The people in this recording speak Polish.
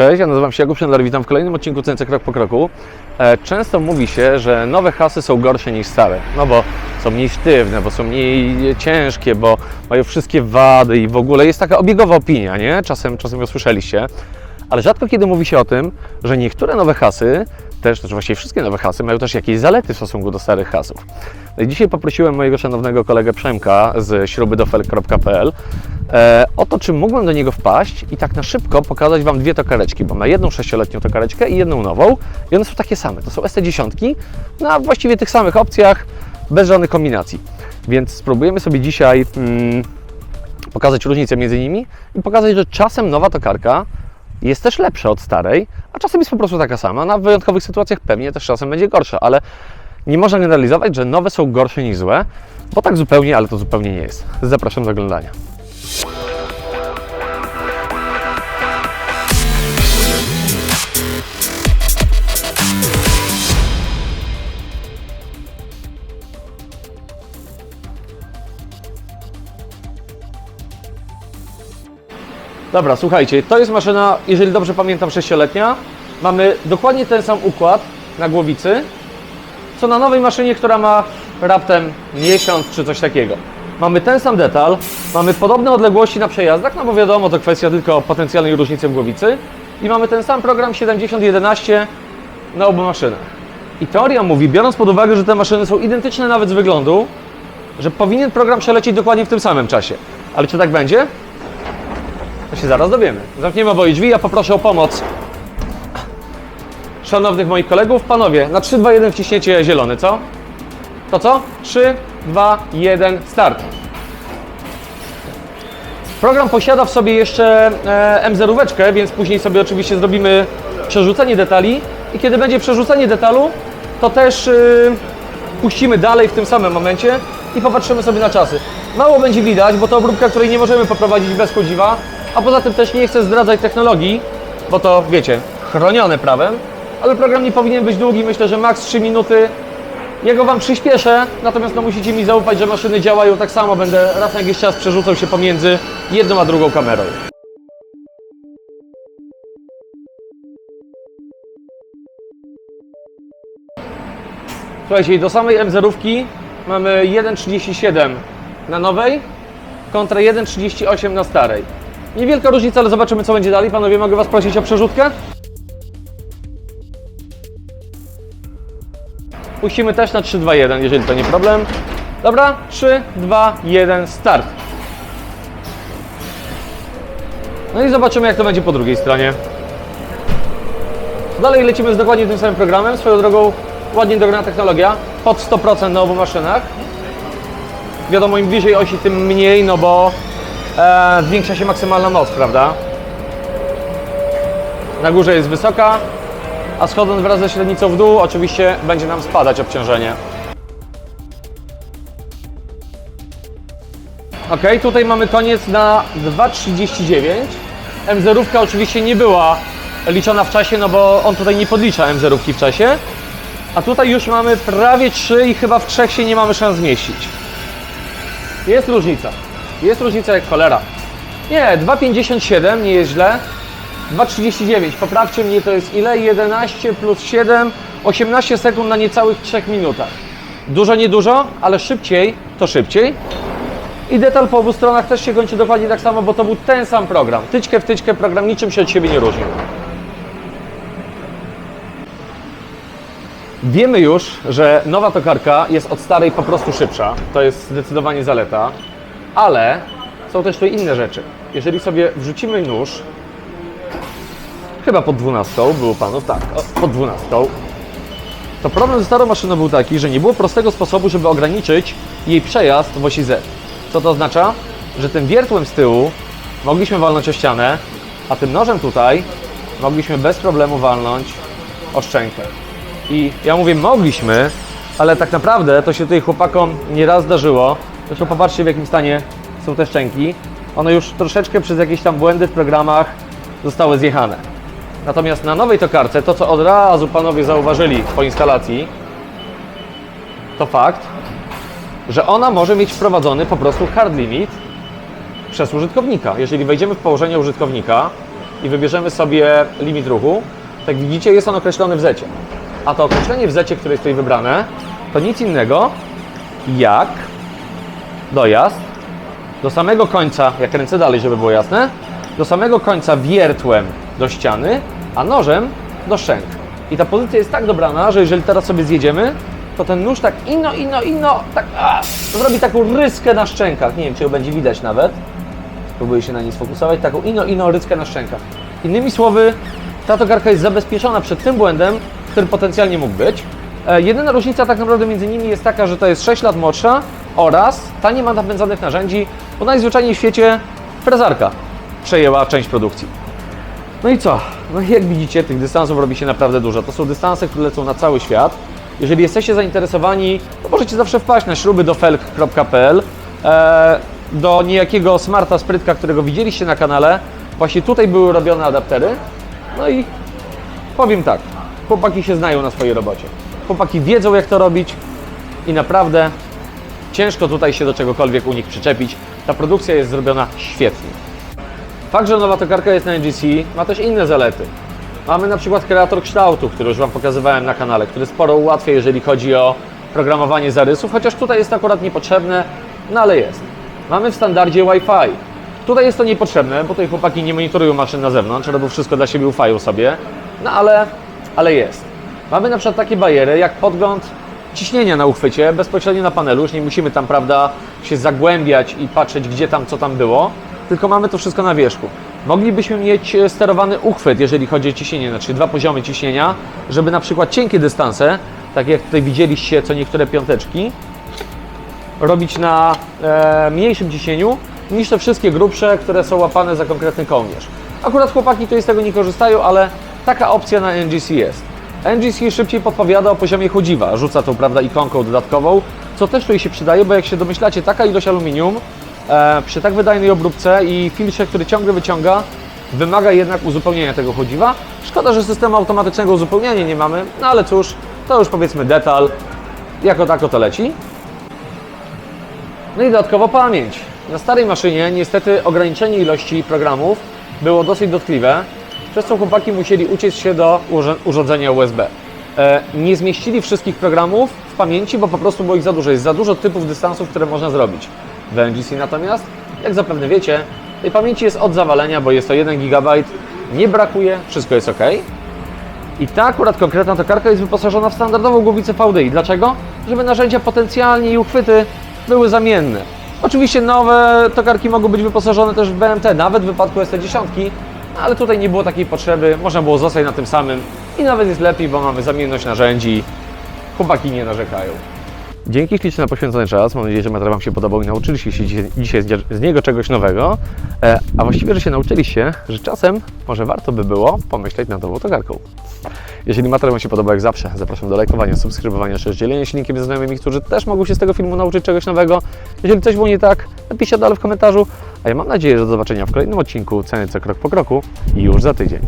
Cześć, ja nazywam się Jakub Szendler, witam w kolejnym odcinku CNC Krok po Kroku. E, Często mówi się, że nowe hasy są gorsze niż stare, no bo są mniej sztywne, bo są mniej ciężkie, bo mają wszystkie wady i w ogóle jest taka obiegowa opinia, nie? Czasem, czasem ją słyszeliście. Ale rzadko kiedy mówi się o tym, że niektóre nowe hasy, też, też właściwie wszystkie nowe hasy, mają też jakieś zalety w stosunku do starych hasów. No i dzisiaj poprosiłem mojego szanownego kolegę Przemka z śrubydofel.pl e, o to, czy mógłbym do niego wpaść i tak na szybko pokazać Wam dwie tokareczki, bo na jedną sześcioletnią tokareczkę i jedną nową i one są takie same, to są ST10 na właściwie tych samych opcjach, bez żadnych kombinacji. Więc spróbujemy sobie dzisiaj mm, pokazać różnicę między nimi i pokazać, że czasem nowa tokarka jest też lepsza od starej, a czasem jest po prostu taka sama. Na wyjątkowych sytuacjach pewnie też czasem będzie gorsza, ale nie można generalizować, że nowe są gorsze niż złe, bo tak zupełnie, ale to zupełnie nie jest. Zapraszam do oglądania. Dobra, słuchajcie, to jest maszyna, jeżeli dobrze pamiętam, 6-letnia. Mamy dokładnie ten sam układ na głowicy, co na nowej maszynie, która ma raptem miesiąc czy coś takiego. Mamy ten sam detal, mamy podobne odległości na przejazdach, no bo wiadomo, to kwestia tylko potencjalnej różnicy w głowicy. I mamy ten sam program 7011 na obu maszynach. I teoria mówi, biorąc pod uwagę, że te maszyny są identyczne nawet z wyglądu, że powinien program przelecieć dokładnie w tym samym czasie. Ale czy tak będzie? To się zaraz dowiemy. Zamkniemy oboje drzwi, ja poproszę o pomoc szanownych moich kolegów. Panowie, na 3, 2, 1 wciśniecie zielony, co? To co? 3, 2, 1, start. Program posiada w sobie jeszcze e, M0, więc później sobie oczywiście zrobimy przerzucenie detali i kiedy będzie przerzucenie detalu, to też y, puścimy dalej w tym samym momencie i popatrzymy sobie na czasy. Mało będzie widać, bo to obróbka, której nie możemy poprowadzić bez chodziwa, a poza tym też nie chcę zdradzać technologii, bo to wiecie, chronione prawem, ale program nie powinien być długi, myślę, że maks 3 minuty. Jego Wam przyspieszę, natomiast no musicie mi zaufać, że maszyny działają tak samo. Będę raz na jakiś czas przerzucał się pomiędzy jedną a drugą kamerą. Słuchajcie, do samej M0 mamy 1.37 na nowej kontra 1.38 na starej. Niewielka różnica, ale zobaczymy co będzie dalej. Panowie, mogę Was prosić o przerzutkę? Puścimy też na 3, 2, 1, jeżeli to nie problem. Dobra, 3, 2, 1, start. No i zobaczymy, jak to będzie po drugiej stronie. Dalej lecimy z dokładnie tym samym programem. Swoją drogą, ładnie dograna technologia. Pod 100% na obu maszynach. Wiadomo, im bliżej osi, tym mniej, no bo e, zwiększa się maksymalna moc, prawda? Na górze jest wysoka, a schodząc wraz ze średnicą w dół, oczywiście będzie nam spadać obciążenie. Ok, tutaj mamy koniec na 2,39. M0 oczywiście nie była liczona w czasie, no bo on tutaj nie podlicza M0 w czasie. A tutaj już mamy prawie 3 i chyba w 3 się nie mamy szans zmieścić. Jest różnica. Jest różnica jak cholera. Nie, 2,57 nie jest źle. 2,39. Poprawcie mnie, to jest ile? 11 plus 7, 18 sekund na niecałych 3 minutach. Dużo, niedużo, ale szybciej to szybciej. I detal po obu stronach też się kończy dokładnie tak samo, bo to był ten sam program. Tyczkę w tyczkę program niczym się od siebie nie różnił. Wiemy już, że nowa tokarka jest od starej po prostu szybsza. To jest zdecydowanie zaleta, ale są też tutaj inne rzeczy. Jeżeli sobie wrzucimy nóż, chyba pod 12 było panów, tak, pod 12, to problem ze starą maszyną był taki, że nie było prostego sposobu, żeby ograniczyć jej przejazd w osi Z. Co to oznacza? Że tym wiertłem z tyłu mogliśmy walnąć o ścianę, a tym nożem tutaj mogliśmy bez problemu walnąć o szczękę. I ja mówię mogliśmy, ale tak naprawdę to się tutaj chłopakom nieraz zdarzyło. Zresztą popatrzcie w jakim stanie są te szczęki. One już troszeczkę przez jakieś tam błędy w programach zostały zjechane. Natomiast na nowej tokarce to, co od razu panowie zauważyli po instalacji, to fakt, że ona może mieć wprowadzony po prostu hard limit przez użytkownika. Jeżeli wejdziemy w położenie użytkownika, i wybierzemy sobie limit ruchu, tak widzicie, jest on określony w zecie. A to określenie w zecie, które jest tutaj wybrane, to nic innego jak dojazd do samego końca, jak kręcę dalej, żeby było jasne, do samego końca wiertłem do ściany, a nożem do szczęk. I ta pozycja jest tak dobrana, że jeżeli teraz sobie zjedziemy, to ten nóż tak ino, ino, ino, tak a, zrobi taką ryskę na szczękach. Nie wiem, czy ją będzie widać nawet. Próbuję się na niej sfokusować. Taką ino, ino, ryskę na szczękach. Innymi słowy, ta tokarka jest zabezpieczona przed tym błędem, który potencjalnie mógł być. E, jedyna różnica tak naprawdę między nimi jest taka, że to jest 6 lat młodsza oraz ta nie ma napędzanych narzędzi, bo najzwyczajniej w świecie frezarka przejęła część produkcji. No i co? No jak widzicie, tych dystansów robi się naprawdę dużo. To są dystanse, które lecą na cały świat. Jeżeli jesteście zainteresowani, to możecie zawsze wpaść na śrubydofelk.pl e, do niejakiego smarta sprytka, którego widzieliście na kanale. Właśnie tutaj były robione adaptery. No i powiem tak, chłopaki się znają na swojej robocie. Chłopaki wiedzą, jak to robić i naprawdę ciężko tutaj się do czegokolwiek u nich przyczepić. Ta produkcja jest zrobiona świetnie. Fakt, że nowa tokarka jest na NGC ma też inne zalety. Mamy na przykład kreator kształtu, który już Wam pokazywałem na kanale, który sporo ułatwia, jeżeli chodzi o programowanie zarysów, chociaż tutaj jest akurat niepotrzebne, no ale jest. Mamy w standardzie Wi-Fi. Tutaj jest to niepotrzebne, bo tutaj chłopaki nie monitorują maszyn na zewnątrz, robią wszystko dla siebie, ufają sobie, no ale, ale jest. Mamy na przykład takie bariery jak podgląd ciśnienia na uchwycie bezpośrednio na panelu, już nie musimy tam, prawda, się zagłębiać i patrzeć, gdzie tam, co tam było, tylko mamy to wszystko na wierzchu. Moglibyśmy mieć e, sterowany uchwyt, jeżeli chodzi o ciśnienie, znaczy dwa poziomy ciśnienia, żeby na przykład cienkie dystanse, tak jak tutaj widzieliście co niektóre piąteczki, robić na e, mniejszym ciśnieniu niż te wszystkie grubsze, które są łapane za konkretny kołnierz. Akurat chłopaki tutaj z tego nie korzystają, ale taka opcja na NGC jest. NGC szybciej podpowiada o poziomie chodziwa, rzuca tą prawda ikonką dodatkową, co też tutaj się przydaje, bo jak się domyślacie, taka ilość aluminium e, przy tak wydajnej obróbce i filtrze, który ciągle wyciąga, wymaga jednak uzupełnienia tego chodziwa. Szkoda, że systemu automatycznego uzupełniania nie mamy, no ale cóż, to już powiedzmy detal, jako tako to leci. No i dodatkowo pamięć. Na starej maszynie niestety ograniczenie ilości programów było dosyć dotkliwe, przez co chłopaki musieli uciec się do urządzenia USB. E, nie zmieścili wszystkich programów w pamięci, bo po prostu było ich za dużo. Jest za dużo typów dystansów, które można zrobić. W NGC natomiast, jak zapewne wiecie, tej pamięci jest od zawalenia, bo jest to 1 GB, nie brakuje, wszystko jest ok. I ta akurat konkretna tokarka jest wyposażona w standardową głowicę VDI. Dlaczego? Żeby narzędzia potencjalnie i uchwyty były zamienne. Oczywiście nowe tokarki mogą być wyposażone też w BMT, nawet w wypadku ST10, no ale tutaj nie było takiej potrzeby, można było zostać na tym samym i nawet jest lepiej, bo mamy zamienność narzędzi, chłopaki nie narzekają. Dzięki ślicznie na poświęcony czas. Mam nadzieję, że materiał Wam się podobał i nauczyliście się dzisiaj- z niego czegoś nowego. E, A właściwie, że się nauczyliście, że czasem może warto by było pomyśleć nad nową tokarką. Jeżeli materiał Wam się podobał, jak zawsze, zapraszam do lajkowania, subskrybowania, też dzielenia się linkiem ze znajomymi, którzy też mogą się z tego filmu nauczyć czegoś nowego. Jeżeli coś było nie tak, napiszcie dalej w komentarzu. A ja mam nadzieję, że do zobaczenia w kolejnym odcinku Ceny co krok po kroku już za tydzień.